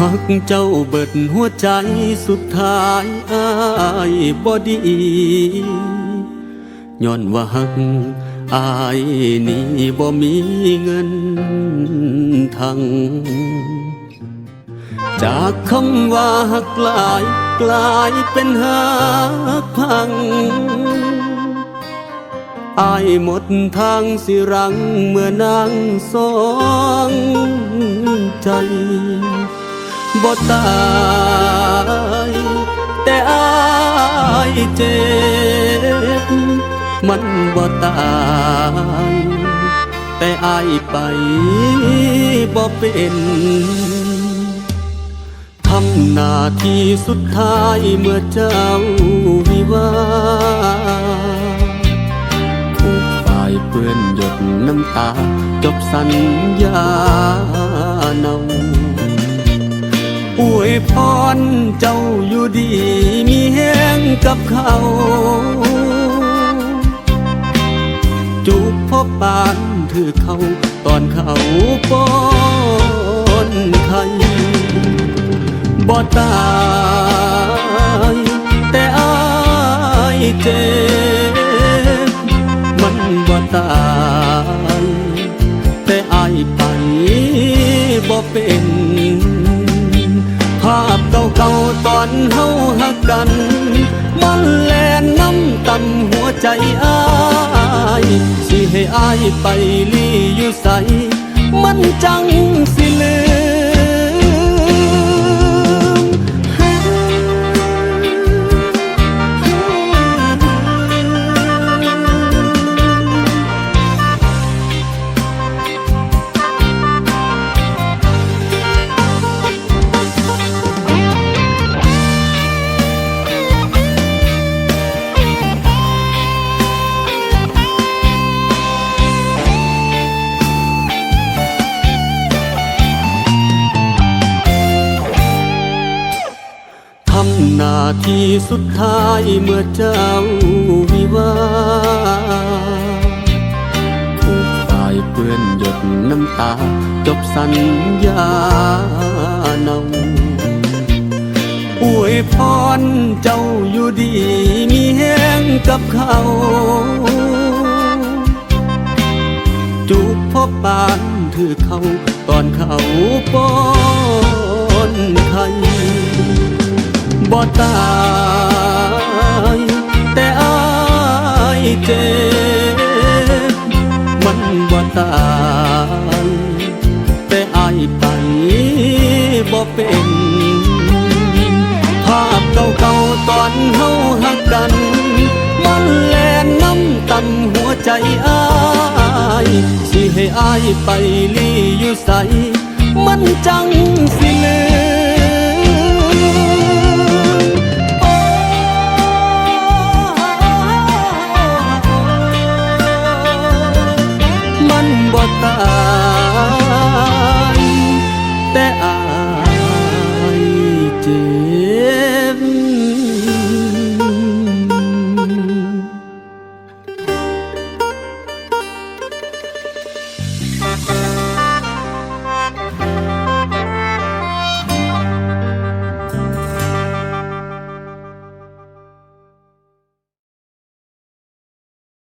หักเจ้าเบิดหัวใจสุดท้ายอายบ่ดี ย้อนว่าหักอายนี่บ่มีเงินทังจากคำว่าหักลายกลายเป็นหักพังอายหมดทางสิรังเมื่อนางสองใจ บ่ตายแต่อายเจ็บมันบ่ตายแต่อายไปบ่เป็นทำหน้าที่สุดท้ายเมื่อเจ้าวิวาทุกฝ่ายเปื้อนหยดน้ำตา จบสัญญา วยพรเจ้าอยู่ดีมีแห้งกับเขา จูบพบปานถือเขาตอนเขาป้อนไข่บ่ตาย แต่อายเจ็าๆตอนเฮาหักกัน มันแลนน้ำตำหัวใจอายสิให้อายไปลี่อยู่ใสมันจังสิลืม นาทีสุดท้ายเมื่อเจ้าวิวาห์ทุกฝ่ายเปื้อนหยดน้ำตา จบสัญญาเนาอวยพรเจ้าอยู่ดี มีแห้งกับเขาจูบพบปานถือเขาตอนเขาป้อนไข่ บ่ตายแต่อายเจ็บมันบ่ตายแต่อายไปบ่เป็นภาพเก่าๆตอนเฮาหักกัน มันแลนน้ำตำหัวใจอายสิให้อายไปลี่อยู่ใสมันจังสิเลืม